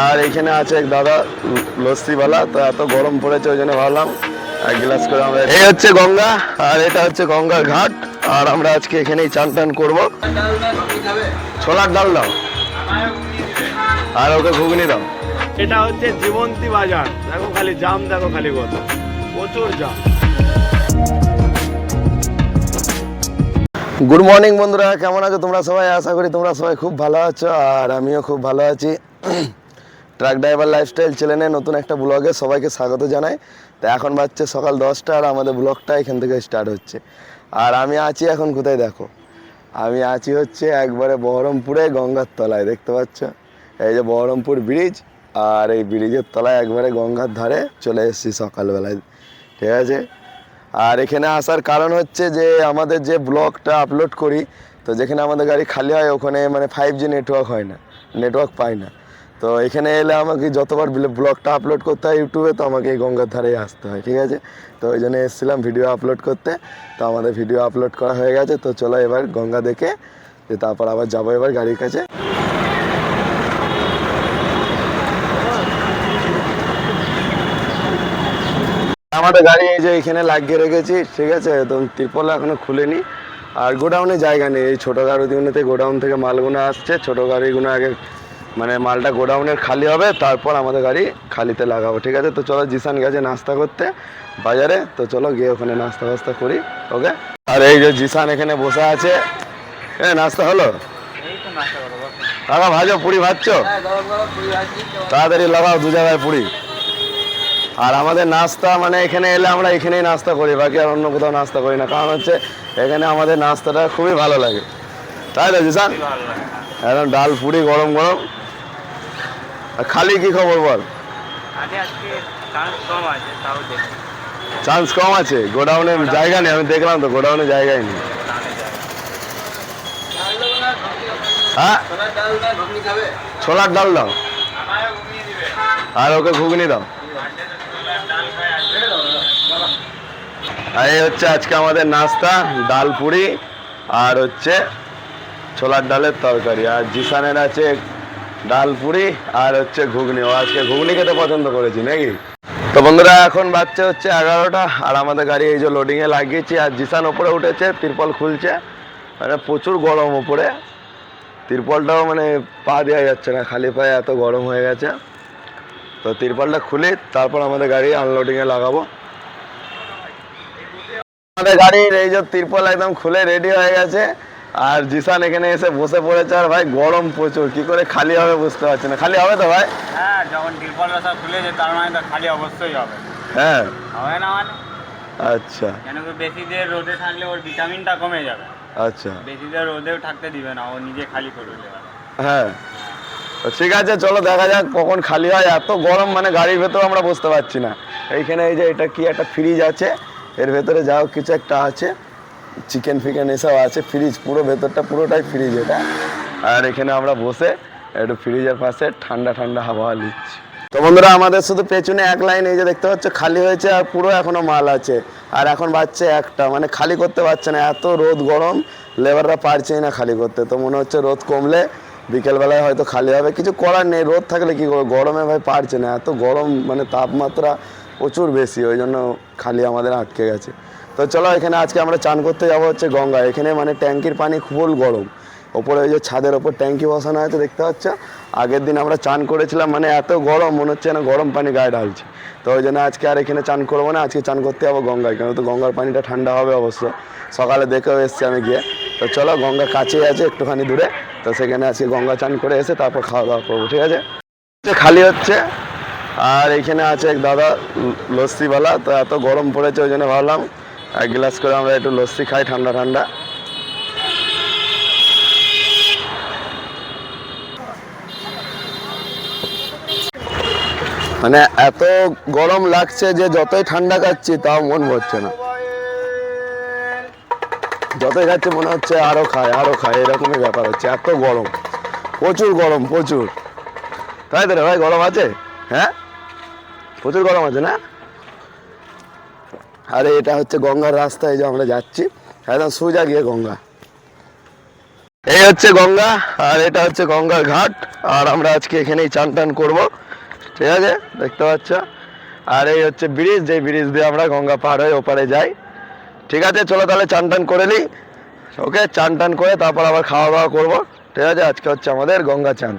আর এখানে আছে এক দাদা লস্যিওয়ালা তো এত গরম পড়েছে ওই জন্য ভাবলাম এক গ্লাস করে আমরা এই হচ্ছে গঙ্গা আর এটা হচ্ছে গঙ্গার ঘাট আর আমরা আজকে এখানেই চান টান করব। ছোলার ডাল দাও। আর ওকে ঘুগনি দাও। এটা হচ্ছে জীবন্তী বাজার। দেখো খালি জাম দেখো খালি কত প্রচুর জাম। গুড মর্নিং বন্ধুরা কেমন আছো তোমরা সবাই? আশা করি তোমরা সবাই খুব ভালো আছো আর আমিও খুব ভালো আছি। ট্রাক ড্রাইভার লাইফস্টাইল চ্যানেলে নতুন একটা ব্লগে সবাইকে স্বাগত জানাই। তো এখন বাচ্চা সকাল দশটা আর আমাদের ব্লগটা এখান থেকে স্টার্ট হচ্ছে। আর আমি আছি এখন কোথায় দেখো? আমি আছি হচ্ছে একবারে বহরমপুরে গঙ্গার তলায়, দেখতে পাচ্ছ? এই যে বহরমপুর ব্রিজ আর এই ব্রিজের তলায় একবারে গঙ্গার ধারে চলে এসেছি সকালবেলায়, ঠিক আছে? আর এখানে আসার কারণ হচ্ছে যে আমাদের যে ব্লগটা আপলোড করি, তো যেখানে আমাদের গাড়ি খালি হয়, ওখানে মানে ফাইভ জি নেটওয়ার্ক হয় না নেটওয়ার্ক পাই না। তো এখানে এলে আমাকে যতবার ব্লগটা আপলোড করতে হয় ইউটিউবে, তো আমাকে এই গঙ্গার ধারেই আসতে হয়, ঠিক আছে? তো ওই জন্য এসেছিলাম ভিডিও আপলোড করতে, তো আমাদের ভিডিও আপলোড করা হয়ে গেছে, তো চলো এবার গঙ্গা দেখে যে তারপর আবার যাব এবার গাড়ির কাছে। আমাদের গাড়ি এই যে এখানে লাগিয়ে রেখেছি, ঠিক আছে? তো ত্রিপল এখনও খুলেনি, আর গোডাউনে জায়গা নেই, এই ছোটো গাড়িগুলোতে গোডাউন থেকে মালগুলো আসছে, ছোটো গাড়িগুলো আগে মানে মালটা গোডাউনের খালি হবে তারপর আমাদের গাড়ি খালিতে লাগাবো ঠিক আছে? তো চলো জিসান গেছে নাস্তা করতে বাজারে তো চলো গিয়ে ওখানে নাস্তা ফাস্তা করি ওকে? আর এই যে জিসান এখানে বসে আছে। এ নাস্তা হলো? কাকা ভাজো পুরি ভাজছো? তাড়াতাড়ি লাগাও দু জায়গায় পুরি। আর আমাদের নাস্তা মানে এখানে এলে আমরা এখানেই নাস্তা করি বাকি আর অন্য কোথাও নাস্তা করি না। কারণ হচ্ছে এখানে আমাদের নাস্তাটা খুবই ভালো লাগে। তাই তো জিসান? একদম ডাল পুরি গরম গরম। আর খালি কি খবর বল? চান্স কম আছে গোডাউনে জায়গা নেই আমি দেখলাম তো গোডাউনে জায়গাই নেই। হ্যাঁ? ছোলার ডাল দাও। আর ওকে ঘুগনি দাও। আর এই হচ্ছে আজকে আমাদের নাস্তা ডাল পুরি আর হচ্ছে ছোলার ডালের তরকারি। আর জিসানের আছে ডাল পুরি আর হচ্ছে ঘুগনি। ও আজকে ঘুগনি খেতে পছন্দ করেছি, নাকি? তো বন্ধুরা, এখন বাচ্চা হচ্ছে এগারোটা, আর আমাদের গাড়ি এই যে লোডিংয়ে লাগিয়েছি, আর জিসান ওপরে উঠেছে, তিরপল খুলছে। মানে প্রচুর গরম ওপরে তিরপলটাও মানে পা দেওয়া যাচ্ছে না, খালি পায়ে এত গরম হয়ে গেছে। তো তিরপলটা খুলি তারপর আমাদের গাড়ি আনলোডিংয়ে লাগাবো। আমাদের গাড়ির এই যে তিরপল একদম খুলে রেডি হয়ে গেছে। আর জিসান এখানে এসে বসে পড়েছে আর ভাই গরম প্রচুর। কি করে খালি হবে বুঝতে পারছি না। খালি হবে তো ভাই? হ্যাঁ যখন তিরপল রাস্তা খুলেছে তার মানে তো খালি অবশ্যই হবে। হ্যাঁ। হবে না মানে? আচ্ছা। কেন কি বেশি দের রোদে থাকলে ওর ভিটামিনটা কমে যাবে? আচ্ছা। বেশি দের রোদেও থাকতে দিবে না ও নিজে খালি করবে হ্যাঁ। তো ঠিক আছে চলো দেখা যাক কখন খালি হয়। এত গরম মানে গাড়ির ভেতর আমরা বসতে পারছি না। এইখানে এই যে এটা কি একটা ফ্রিজ আছে এর ভেতরে যা হোক কিছু একটা আছে। চিকেন ফিকেন এসব আছে ফ্রিজ পুরো ভেতরটা পুরোটাই ফ্রিজ এটা। আর এখানে আমরা বসে একটু ফ্রিজের পাশে ঠান্ডা ঠান্ডা হাওয়া নিচ্ছি। তো বন্ধুরা, আমাদের শুধু পেছনে এক লাইন এই যে দেখতে পাচ্ছ, খালি হয়েছে আর পুরো এখনও মাল আছে। আর এখন বাচ্চা একটা মানে খালি করতে পারছে না, এত রোদ গরম, লেবাররা পারছেই না খালি করতে। তো মনে হচ্ছে রোদ কমলে বিকেলবেলায় হয়তো খালি হবে। কিছু করার নেই, রোদ থাকলে কি করবে? গরমে ভাই পারছে না, এত গরম মানে তাপমাত্রা প্রচুর বেশি, ওই জন্য খালি আমাদের আটকে গেছে। তো চলো এখানে আজকে আমরা চান করতে যাব হচ্ছে গঙ্গা। এখানে মানে ট্যাঙ্কির পানি ফুল গরম। ওপরে ওই যে ছাদের ওপর ট্যাঙ্কি বসানো আছে, দেখতে পাচ্ছ? আগের দিন আমরা চান করেছিলাম মানে এত গরম, মনে হচ্ছে না গরম পানি গায়ে ঢালছে। তো ওই জন্য আজকে আর এখানে চান করব না, আজকে চান করতে যাব গঙ্গায়, কেন তো গঙ্গার পানিটা ঠান্ডা হবে অবশ্য। সকালে দেখেও এসছি আমি গিয়ে। তো চলো গঙ্গা কাছেই আছে, একটুখানি দূরে। তো সেখানে আজকে গঙ্গা চান করে এসে তারপর খাওয়া দাওয়া করব, ঠিক আছে? খালি হচ্ছে আর এখানে আছে এক দাদা লস্যিওয়ালা, তো এত গরম পড়েছে, ওই জন্য ভাবলাম, এক গ্লাস করে আমরা একটু লস্যি খাই, ঠান্ডা ঠান্ডা। মানে এত গরম লাগছে যে যতই ঠান্ডা খাচ্ছি, তাও মন ভরছে না। যতই খাচ্ছি, মনে হচ্ছে আরও খায় আরও খায় এরকমই ব্যাপার হচ্ছে, এত গরম। প্রচুর গরম, প্রচুর। তাই তো ভাই, গরম আছে? হ্যাঁ? প্রচুর গরম আছে না? আরে এটা হচ্ছে গঙ্গার রাস্তা, এই যে আমরা যাচ্ছি। একদম সোজা গিয়ে গঙ্গা। এই হচ্ছে গঙ্গা, আর এটা হচ্ছে গঙ্গার ঘাট। আর আমরা আজকে এখানেই চান টান করব। ঠিক আছে? দেখতে পাচ্ছ? আর এই হচ্ছে ব্রিজ যে ব্রিজ দিয়ে আমরা গঙ্গা পার হয়ে ওপারে যাই। ঠিক আছে? চলো তাহলে চান টান করে নিই। ওকে, চান টান করে তারপর আবার খাওয়া দাওয়া করব। ঠিক আছে? আজকে হচ্ছে আমাদের গঙ্গা চান।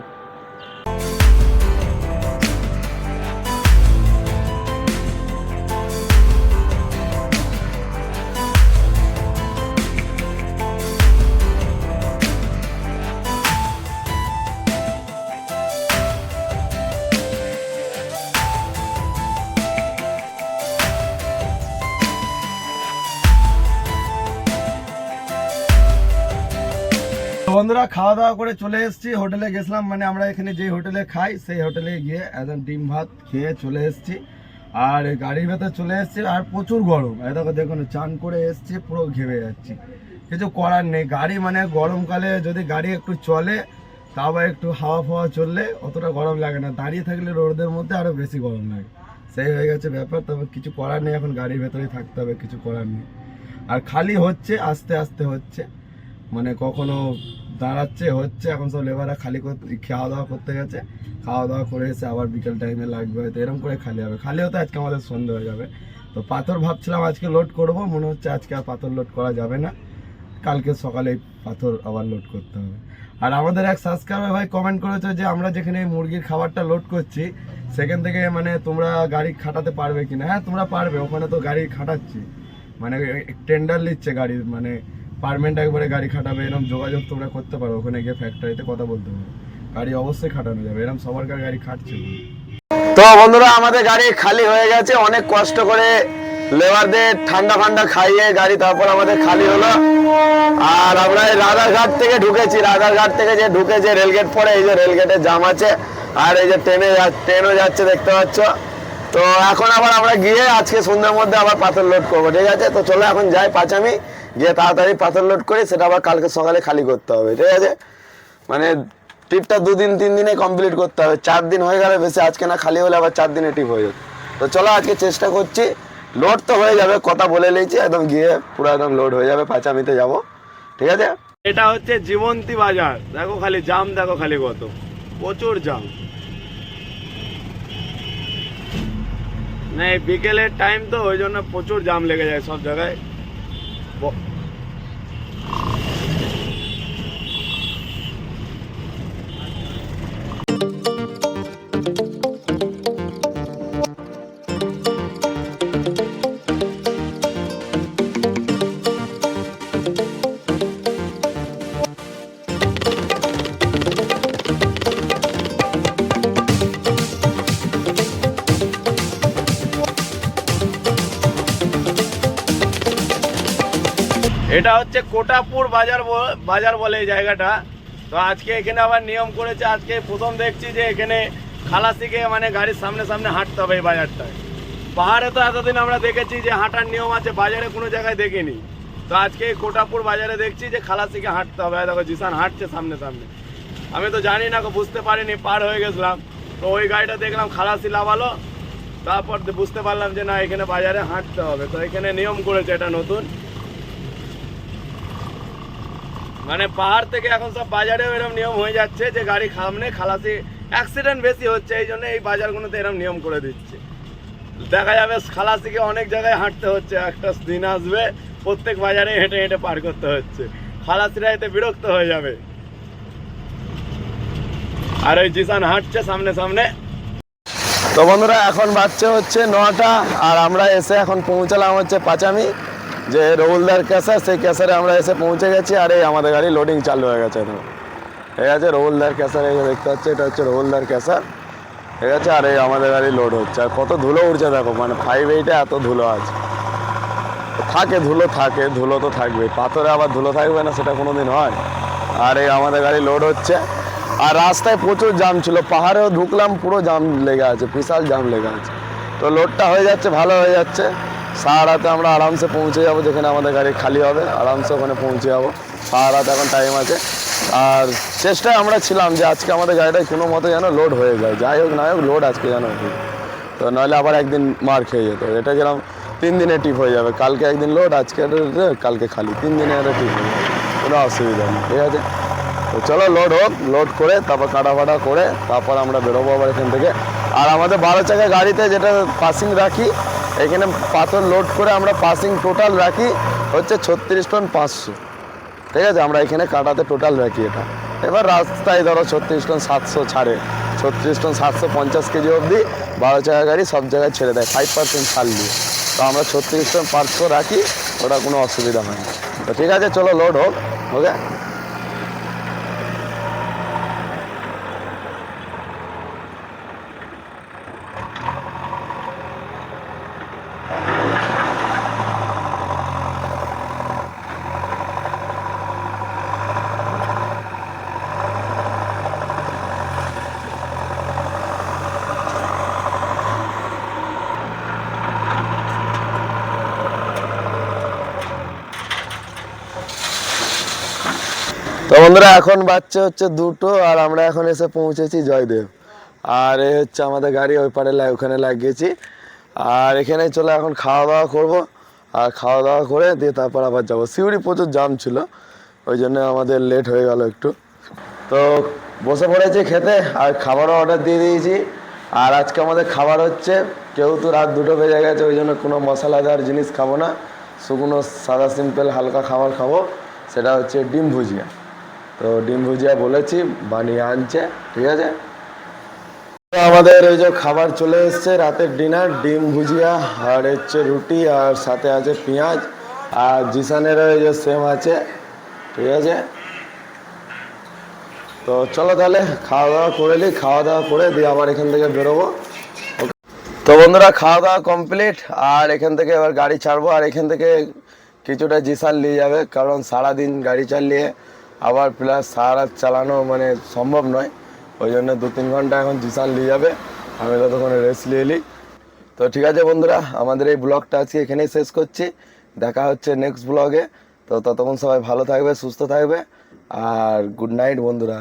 বন্ধুরা খাওয়া দাওয়া করে চলে এসেছি। হোটেলে গেছিলাম মানে আমরা এখানে যে হোটেলে খাই, সেই হোটেলে গিয়ে একদম ডিম ভাত খেয়ে চলে এসেছি। আর গাড়ির ভেতর চলে এসেছি, আর প্রচুর গরম। দেখো, দেখুন, চান করে এসেছি, পুরো ঘেমে যাচ্ছি। কিছু করার নেই, গাড়ি মানে গরমকালে যদি গাড়ি একটু চলে, তাও একটু হাওয়া ফাওয়া চললে অতটা গরম লাগে না। দাঁড়িয়ে থাকলে রোদের মধ্যে আরও বেশি গরম লাগে। সেই হয়ে গেছে ব্যাপার, তবে কিছু করার নেই, এখন গাড়ির ভেতরেই থাকতে হবে, কিছু করার নেই। আর খালি হচ্ছে, আস্তে আস্তে হচ্ছে। মানে কখনো দাঁড়াচ্ছে, হচ্ছে, এখন সব লেবাররা খালি খাওয়া দাওয়া করতে গেছে। খাওয়া দাওয়া করে এসে আবার বিকেল টাইমে লাগবে হয়তো এরকম করে খালি হবে। খালি হতে আজকে আমাদের সন্ধে হয়ে যাবে। তো পাথর ভাবছিলাম আজকে লোড করব, মনে হচ্ছে আজকে আর পাথর লোড করা যাবে না। কালকে সকালে পাথর আবার লোড করতে হবে। আর আমাদের এক সাবস্ক্রাইবার ভাই কমেন্ট করেছে যে, আমরা যেখানে মুরগির খাবারটা লোড করছি, সেখান থেকে মানে তোমরা গাড়ি খাটাতে পারবে কিনা? হ্যাঁ তোমরা পারবে, ওখানে তো গাড়ি খাটাচ্ছি। মানে টেন্ডার নিচ্ছে গাড়ির মানে পারমেন্ট একবারে গাড়ি খাটাবে এরকম যোগাযোগ তোমরা করতে পারো ওখানে গিয়ে ফ্যাক্টরিতে কথা বলতে পারো গাড়ি অবশ্যই খাটানো যাবে এরকম সবার গাড়ি খাটছে। তো বন্ধুরা, আমাদের গাড়ি খালি হয়ে গেছে, অনেক কষ্ট করে লেবারদের ঠান্ডা ফান্ডা খাইয়ে গাড়ি তারপর আমাদের খালি হলো। আর আমরা রাধারঘাট থেকে ঢুকেছি রাধারঘাট থেকে যে ঢুকেছে রেলগেট পরে, এই যে রেলগেটের জাম আছে, আর এই যে ট্রেনে ট্রেনও যাচ্ছে, দেখতে পাচ্ছ। তো এখন আবার আমরা গিয়ে আজকে সন্ধ্যের মধ্যে আবার পাথর লোড করব, ঠিক আছে? তো চলো এখন যাই পাঁচামি। গিয়ে তাড়াতাড়ি পাথর লোড করে সেটা আবার কালকে সকালে খালি করতে হবে, ঠিক আছে? মানে ট্রিপটা দুদিন, তিন দিনে কমপ্লিট করতে হবে, চার দিন হয়ে গেলে বেশি, আজকে না খালি হলে আবার চার দিনে ট্রিপ হয়ে যাবে। তো চলো আজকে চেষ্টা করছি লোড তো হয়ে যাবে, কথা বলে নিয়েছি, একদম গিয়ে পুরো একদম লোড হয়ে যাবে, পাঁচামিতে যাব, ঠিক আছে? এটা হচ্ছে জীবন্তী বাজার, দেখো খালি জাম, দেখো খালি কত, প্রচুর জাম। না বিকেলের টাইম তো, ওই জন্য প্রচুর জাম লেগে যায় সব জায়গায়। 5っ。এটা হচ্ছে কোটাপুর বাজার বাজার বলে এই জায়গাটা। তো আজকে এখানে আবার নিয়ম করেছে, আজকে প্রথম দেখছি যে এখানে খালাসিকে মানে গাড়ির সামনে সামনে হাঁটতে হবে এই বাজারটায়। পাহাড়ে তো এতদিন আমরা দেখেছি যে হাঁটার নিয়ম আছে, বাজারে কোনো জায়গায় দেখিনি। তো আজকে কোটাপুর বাজারে দেখছি যে খালাসিকে হাঁটতে হবে। দেখো, জিসান হাঁটছে সামনে সামনে। আমি তো জানি না বুঝতে পারিনি, পার হয়ে গেছিলাম। তো ওই গাড়িটা দেখলাম খালাসি লাভালো। তারপর বুঝতে পারলাম যে না, এখানে বাজারে হাঁটতে হবে। তো এখানে নিয়ম করেছে এটা নতুন। মানে পাহাড় থেকে এখন সব বাজারেও এরকম নিয়ম হয়ে যাচ্ছে যে গাড়ি সামনে খালাসি অ্যাক্সিডেন্ট বেশি হচ্ছে, এই জন্য এই বাজারগুলোতে এরকম নিয়ম করে দিচ্ছে। দেখা যাবে খালাসিকে অনেক জায়গায় হাঁটতে হচ্ছে, একটা দিন আসবে, প্রত্যেক বাজারে হেঁটে হেঁটে পার করতে হচ্ছে। খালাসিরা এতে বিরক্ত হয়ে যাবে। আর ওই জিসান হাঁটছে সামনে সামনে। তো বন্ধুরা, এখন বাচ্চা হচ্ছে নটা, আর আমরা এসে এখন পৌঁছালাম হচ্ছে পাঁচামি। যে রৌলদার ক্যাসার, সেই ক্যাসারে আমরা এসে পৌঁছে গেছি আর এই আমাদের গাড়ি লোডিং চালু হয়ে গেছে এখন। ঠিক আছে রৌলদার ক্যাসার এই দেখতে পাচ্ছি, এটা হচ্ছে রৌলদার ক্যাসার। ঠিক আছে, আর এই আমাদের গাড়ি লোড হচ্ছে। আর কত ধুলো উঠছে দেখো মানে ফাইভ এইটে এত ধুলো আছে। থাকে, ধুলো থাকে, ধুলো তো থাকবে পাথরে আবার ধুলো থাকবে না, সেটা কোনো দিন হয়। আর এই আমাদের গাড়ি লোড হচ্ছে। আর রাস্তায় প্রচুর জাম ছিল, পাহাড়েও ঢুকলাম, পুরো জাম লেগে আছে, বিশাল জাম লেগে আছে। তো লোডটা হয়ে যাচ্ছে, ভালো হয়ে যাচ্ছে। সারা রাতে আমরা আরামসে পৌঁছে যাব, যেখানে আমাদের গাড়ি খালি হবে, আরামসে ওখানে পৌঁছে যাব। সারা এখন টাইম আছে। আর চেষ্টায় আমরা ছিলাম যে আজকে আমাদের গাড়িটা কোনো মতো যেন লোড হয়ে যায়। যাই হোক, না হোক লোড আজকে যেন তো নাহলে আবার একদিন মার খেয়ে যেত। এটা যেরকম তিন দিনে টিপ হয়ে যাবে। কালকে একদিন লোড আজকে কালকে খালি। তিন দিনে এটা টিপ হয়ে যাবে। কোনো অসুবিধা নেই, ঠিক আছে? তো চলো লোড হোক লোড করে, তারপর কাটা ফাটা করে, তারপর আমরা বেরোবো আবার এখান থেকে। আর আমাদের বারো চাকা গাড়িতে যেটা পাসিং রাখি এখানে পাথর লোড করে আমরা পাসিং টোটাল রাখি, হচ্ছে ছত্রিশ টন পাঁচশো। ঠিক আছে? আমরা এখানে কাটাতে টোটাল রাখি এটা। এবার রাস্তায় ধরো ছত্রিশ টন সাতশো ছাড়ে। ছত্রিশ টন সাতশো পঞ্চাশ কেজি অবধি বারো চাকা গাড়ি সব জায়গায় ছেড়ে দেয় ফাইভ পার্সেন্ট ছাড় দিয়ে তো আমরা ছত্রিশ টন পাঁচশো রাখি, ওটা কোনো অসুবিধা হয় না। তো ঠিক আছে, চলো লোড হোক ওকে তো বন্ধুরা, এখন বাচ্চা হচ্ছে দুটো আর আমরা এখন এসে পৌঁছেছি জয়দেব। আর এই হচ্ছে আমাদের গাড়ি, ওই পারে ওখানে লাগিয়েছি। আর এখানে চলে এখন খাওয়া দাওয়া করব। আর খাওয়া দাওয়া করে দিয়ে তারপর আবার যাব। সিউড়ি প্রচুর জাম ছিল, ওই জন্য আমাদের লেট হয়ে গেল একটু। তো বসে পড়েছি খেতে, আর খাবারও অর্ডার দিয়ে দিয়েছি। আর আজকে আমাদের খাবার হচ্ছে, কেউ তো রাত দুটো বেজে গেছে, ওই জন্য কোনো মশলাদার জিনিস খাব না। শুকনো সাদা সিম্পল হালকা খাবার খাব, সেটা হচ্ছে ডিম ভুজিয়া। তো ডিম ভুজিয়া বলেছি, বানিয়ে আনছে, ঠিক আছে? আমাদের ওই যে খাবার চলে এসছে, রাতের ডিনার, ডিম ভুজিয়া, আর হচ্ছে রুটি, আর সাথে আছে পেঁয়াজ, আর জিসানের ওই যে সেম আছে, ঠিক আছে? তো চলো তাহলে, খাওয়া দাওয়া করে নিই খাওয়া দাওয়া করে দিয়ে আবার এখান থেকে বেরোবো। তো বন্ধুরা, খাওয়া দাওয়া কমপ্লিট আর এখান থেকে এবার গাড়ি ছাড়বো, আর এখান থেকে কিছুটা জিসান নিয়ে যাবে, কারণ সারাদিন গাড়ি চালিয়ে আবার প্লাস সারা রাত চালানো মানে সম্ভব নয়। ওই জন্য দু তিন ঘণ্টা এখন জিসান নিয়ে যাবে। আমি ততক্ষণ রেস্ট নিয়ে নিই। তো ঠিক আছে বন্ধুরা, আমাদের এই ব্লগটা আজকে এখানেই শেষ করছি। দেখা হচ্ছে নেক্সট ব্লগে তো ততক্ষণ সবাই ভালো থাকবে, সুস্থ থাকবে। আর গুড নাইট বন্ধুরা।